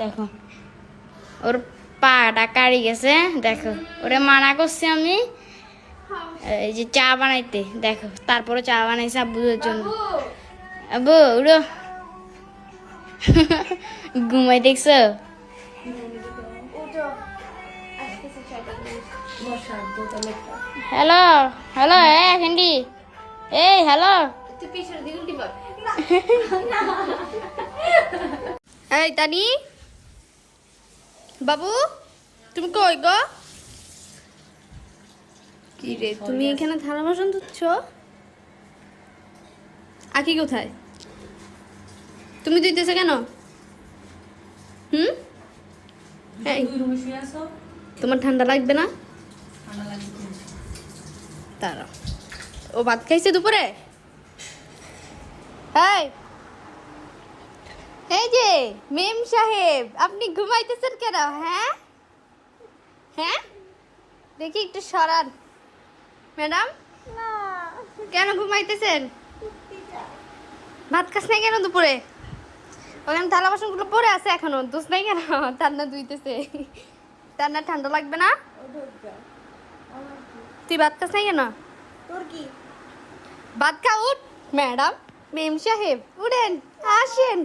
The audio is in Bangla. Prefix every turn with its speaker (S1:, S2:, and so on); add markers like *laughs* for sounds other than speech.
S1: দেখো। ওর পাটা কাড়ি গেছে দেখো। ওরে মানা করছি আমি। এই যে চা বানাইতে দেখো। তারপরে চা বানাইছে আব্বুদের জন্য। আব্বু উড়ো ঘুমাই দেখছ? হ্যালো হ্যালো এ ক্যান্ডি এই হ্যালো। *laughs* এই তানি। বাবু তুমি কই গো? কি রে তুমি এখানে থালা বাসন ধুচ্ছ? আকি কোথায়? তুমি ধুইতেছো কেন? হুম? এই। তোমার ঠান্ডা লাগবে না? তারা ও ভাত খাইছে দুপুরে? এই মেম সাহেব আপনি ঘুমাইতেছেন কেন? হ্যাঁ? হ্যাঁ? দেখি একটু সরান। ম্যাডাম? কেন ঘুমাইতেছেন? ভাত খাস নাই কেন দুপুরে? ওখানে থালা বাসনগুলো পড়ে আছে এখনও দোষ নাই কেন? ঠান্ডা ধুইতেছে। তার না ঠান্ডা লাগবে না? তুই ভাত খাস নাই কেন?
S2: তোর কি?
S1: ভাত খা উঠ। ম্যাডাম মেম সাহেব উঠেন আসেন।